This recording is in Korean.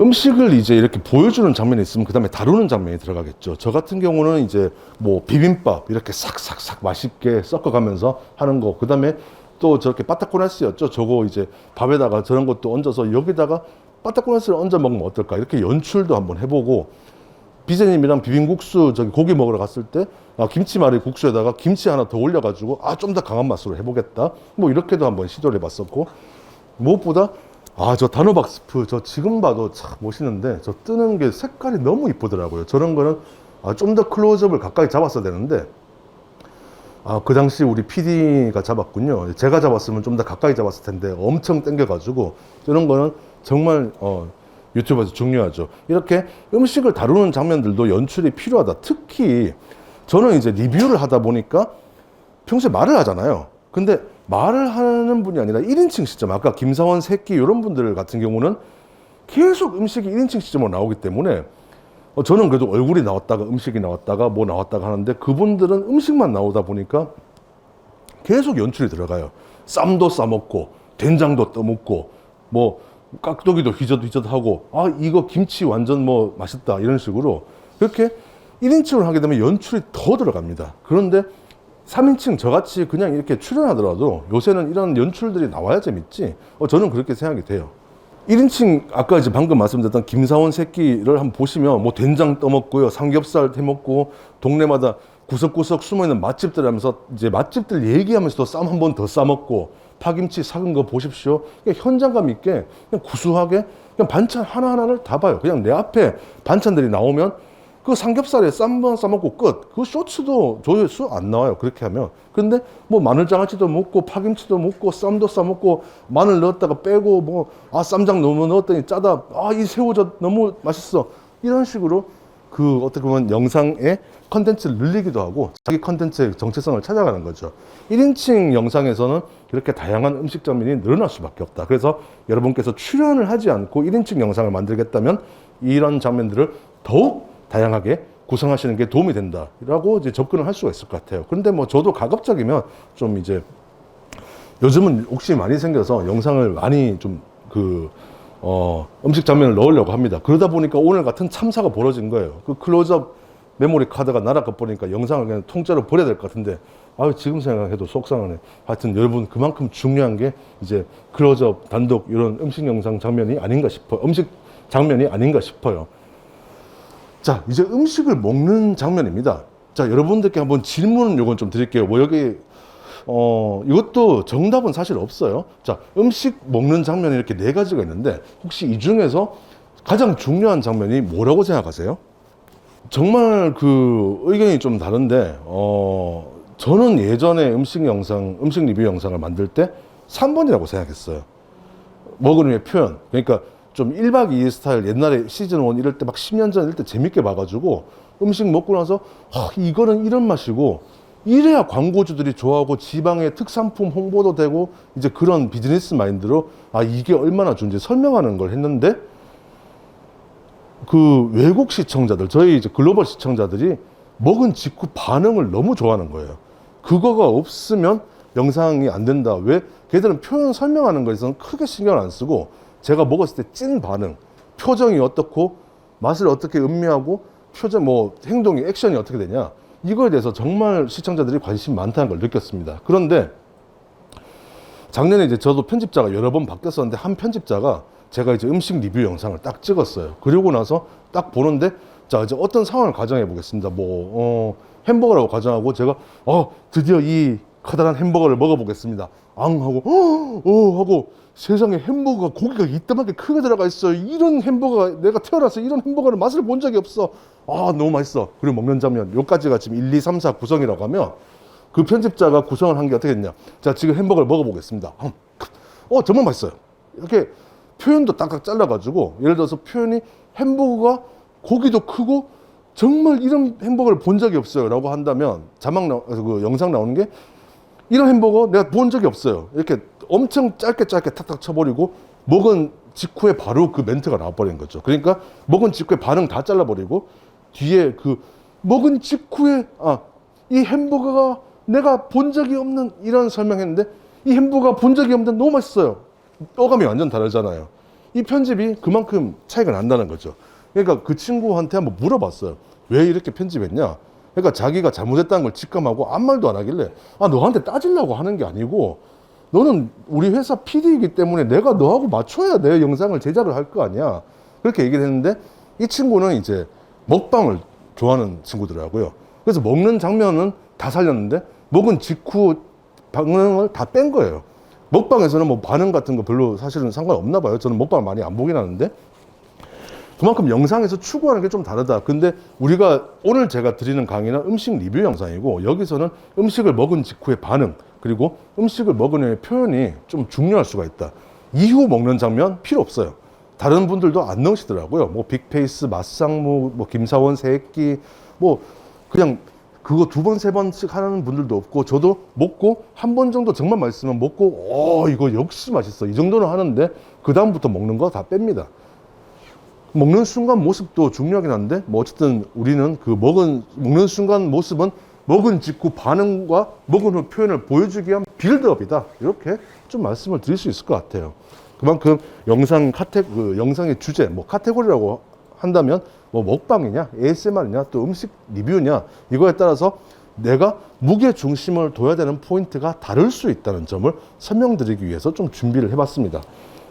음식을 이제 이렇게 보여주는 장면이 있으면 그 다음에 다루는 장면이 들어가겠죠. 저 같은 경우는 이제 뭐 비빔밥 이렇게 싹싹싹 맛있게 섞어가면서 하는 거. 그 다음에 또 저렇게 빠따꼬나스였죠. 저거 이제 밥에다가 저런 것도 얹어서 여기다가 빠따꼬나스를 얹어 먹으면 어떨까. 이렇게 연출도 한번 해보고 비제님이랑 비빔국수 저기 고기 먹으러 갔을 때 아, 김치말이 국수에다가 김치 하나 더 올려가지고 아 좀 더 강한 맛으로 해보겠다. 뭐 이렇게도 한번 시도를 해봤었고 무엇보다 아저 단호박 스프 저 지금 봐도 참 멋있는데 저 뜨는 게 색깔이 너무 이쁘더라고요. 저런 거는 아, 좀 더 클로즈업을 가까이 잡았어야 되는데 아, 그 당시 우리 PD가 잡았군요. 제가 잡았으면 좀 더 가까이 잡았을 텐데 엄청 땡겨 가지고 이런 거는 정말 어, 유튜브에서 중요하죠. 이렇게 음식을 다루는 장면들도 연출이 필요하다. 특히 저는 이제 리뷰를 하다 보니까 평소에 말을 하잖아요. 근데 말을 하는 분이 아니라 1인칭 시점, 아까 김사원 새끼 이런 분들 같은 경우는 계속 음식이 1인칭 시점으로 나오기 때문에 어, 저는 그래도 얼굴이 나왔다가 음식이 나왔다가 뭐 나왔다가 하는데 그분들은 음식만 나오다 보니까 계속 연출이 들어가요. 쌈도 싸먹고 된장도 떠먹고 뭐 깍두기도 휘젓휘젓 하고 아 이거 김치 완전 뭐 맛있다 이런 식으로 그렇게 1인칭을 하게 되면 연출이 더 들어갑니다. 그런데 3인칭 저같이 그냥 이렇게 출연하더라도 요새는 이런 연출들이 나와야 재밌지. 어, 저는 그렇게 생각이 돼요. 1인칭 아까 이제 방금 말씀드렸던 김사원 새끼를 한번 보시면 뭐 된장 떠먹고요 삼겹살 해먹고 동네마다 구석구석 숨어있는 맛집들 하면서 이제 맛집들 얘기하면서도 쌈 한 번 더 싸먹고 파김치 삭은 거 보십시오. 그냥 현장감 있게 그냥 구수하게 그냥 반찬 하나하나를 다 봐요. 그냥 내 앞에 반찬들이 나오면 그 삼겹살에 쌈만 싸먹고 끝. 그 쇼츠도 조회수 안 나와요. 그렇게 하면. 근데 뭐 마늘 장아찌도 먹고 파김치도 먹고 쌈도 싸먹고 마늘 넣었다가 빼고 뭐 아 쌈장 너무 넣었더니 짜다. 아 이 새우젓 너무 맛있어. 이런 식으로 그 어떻게 보면 영상에 컨텐츠를 늘리기도 하고 자기 컨텐츠의 정체성을 찾아가는 거죠. 1인칭 영상에서는 이렇게 다양한 음식 장면이 늘어날 수밖에 없다. 그래서 여러분께서 출연을 하지 않고 1인칭 영상을 만들겠다면 이런 장면들을 더욱 다양하게 구성하시는 게 도움이 된다라고 이제 접근을 할 수가 있을 것 같아요. 그런데 뭐 저도 가급적이면 좀 이제 요즘은 욕심이 많이 생겨서 영상을 많이 좀그 어, 음식 장면을 넣으려고 합니다. 그러다 보니까 오늘 같은 참사가 벌어진 거예요. 그 클로즈업 메모리 카드가 날아가 버리니까 영상을 그냥 통째로 버려야 될 것 같은데 아유 지금 생각해도 속상하네. 하여튼 여러분 그만큼 중요한 게 이제 클로즈업 단독 이런 음식 영상 장면이 아닌가 싶어. 음식 장면이 아닌가 싶어요. 자, 이제 음식을 먹는 장면입니다. 자, 여러분들께 한번 질문 요건 좀 드릴게요. 뭐 여기 어, 이것도 정답은 사실 없어요. 자, 음식 먹는 장면이 이렇게 네 가지가 있는데 혹시 이 중에서 가장 중요한 장면이 뭐라고 생각하세요? 정말 그 의견이 좀 다른데 어, 저는 예전에 음식 영상, 음식 리뷰 영상을 만들 때 3번이라고 생각했어요. 먹으름의 표현. 그러니까 좀 1박 2일 스타일 옛날에 시즌 1 이럴 때 막 10년 전 이럴 때 재밌게 봐가지고 음식 먹고 나서 아, 이거는 이런 맛이고 이래야 광고주들이 좋아하고 지방의 특산품 홍보도 되고 이제 그런 비즈니스 마인드로 아 이게 얼마나 좋은지 설명하는 걸 했는데 그 외국 시청자들 저희 이제 글로벌 시청자들이 먹은 직후 반응을 너무 좋아하는 거예요. 그거가 없으면 영상이 안 된다. 왜? 걔들은 표현 설명하는 거에 있어서는 크게 신경을 안 쓰고 제가 먹었을 때 찐 반응, 표정이 어떻고 맛을 어떻게 음미하고 표정 뭐 행동이 액션이 어떻게 되냐 이거에 대해서 정말 시청자들이 관심 많다는 걸 느꼈습니다. 그런데 작년에 이제 저도 편집자가 여러 번 바뀌었었는데 한 편집자가 제가 이제 음식 리뷰 영상을 딱 찍었어요. 그리고 나서 딱 보는데 자 이제 어떤 상황을 가정해 보겠습니다. 뭐 어, 햄버거라고 가정하고 제가 어 드디어 이 커다란 햄버거를 먹어보겠습니다. 앙 하고 어, 어 하고 세상에 햄버거가 고기가 이따만게 크게 들어가 있어. 이런 햄버거가 내가 태어나서 이런 햄버거를 맛을 본 적이 없어. 아 너무 맛있어. 그리고 먹는 장면 요까지가 지금 1, 2, 3, 4 구성이라고 하면 그 편집자가 구성을 한 게 어떻게 됐냐. 자 지금 햄버거를 먹어보겠습니다. 어 정말 맛있어요. 이렇게 표현도 딱딱 잘라가지고 예를 들어서 표현이 햄버거가 고기도 크고 정말 이런 햄버거를 본 적이 없어요 라고 한다면 자막 나, 그 영상 나오는 게 이런 햄버거 내가 본 적이 없어요. 이렇게 엄청 짧게 짧게 탁탁 쳐버리고 먹은 직후에 바로 그 멘트가 나와버린 거죠. 그러니까 먹은 직후에 반응 다 잘라버리고 뒤에 그 먹은 직후에 아 이 햄버거가 내가 본 적이 없는 이런 설명했는데 이 햄버거가 본 적이 없는데 너무 맛있어요. 어감이 완전 다르잖아요. 이 편집이 그만큼 차이가 난다는 거죠. 그러니까 그 친구한테 한번 물어봤어요. 왜 이렇게 편집했냐? 그러니까 자기가 잘못했다는 걸 직감하고 아무 말도 안 하길래 아 너한테 따지려고 하는 게 아니고 너는 우리 회사 PD이기 때문에 내가 너하고 맞춰야 내 영상을 제작을 할 거 아니야. 그렇게 얘기를 했는데 이 친구는 이제 먹방을 좋아하는 친구더라고요. 그래서 먹는 장면은 다 살렸는데 먹은 직후 반응을 다 뺀 거예요. 먹방에서는 뭐 반응 같은 거 별로 사실은 상관없나 봐요. 저는 먹방을 많이 안 보긴 하는데 그만큼 영상에서 추구하는 게 좀 다르다. 근데 우리가 오늘 제가 드리는 강의는 음식 리뷰 영상이고 여기서는 음식을 먹은 직후의 반응 그리고 음식을 먹은 후의 표현이 좀 중요할 수가 있다. 이후 먹는 장면 필요 없어요. 다른 분들도 안 넣으시더라고요. 뭐 빅페이스, 맛상무, 뭐 김사원 새끼, 뭐 그냥 그거 두 번, 세 번씩 하는 분들도 없고 저도 먹고 한 번 정도 정말 맛있으면 먹고 어 이거 역시 맛있어 이 정도는 하는데 그 다음부터 먹는 거 다 뺍니다. 먹는 순간 모습도 중요하긴 한데 뭐 어쨌든 우리는 그 먹은 먹는 순간 모습은 먹은 직후 반응과 먹은 후 표현을 보여주기 위한 빌드업이다 이렇게 좀 말씀을 드릴 수 있을 것 같아요. 그만큼 영상 카테 그 영상의 주제 뭐 카테고리라고 한다면 뭐 먹방이냐 ASMR이냐 또 음식 리뷰냐 이거에 따라서 내가 무게 중심을 둬야 되는 포인트가 다를 수 있다는 점을 설명드리기 위해서 좀 준비를 해봤습니다.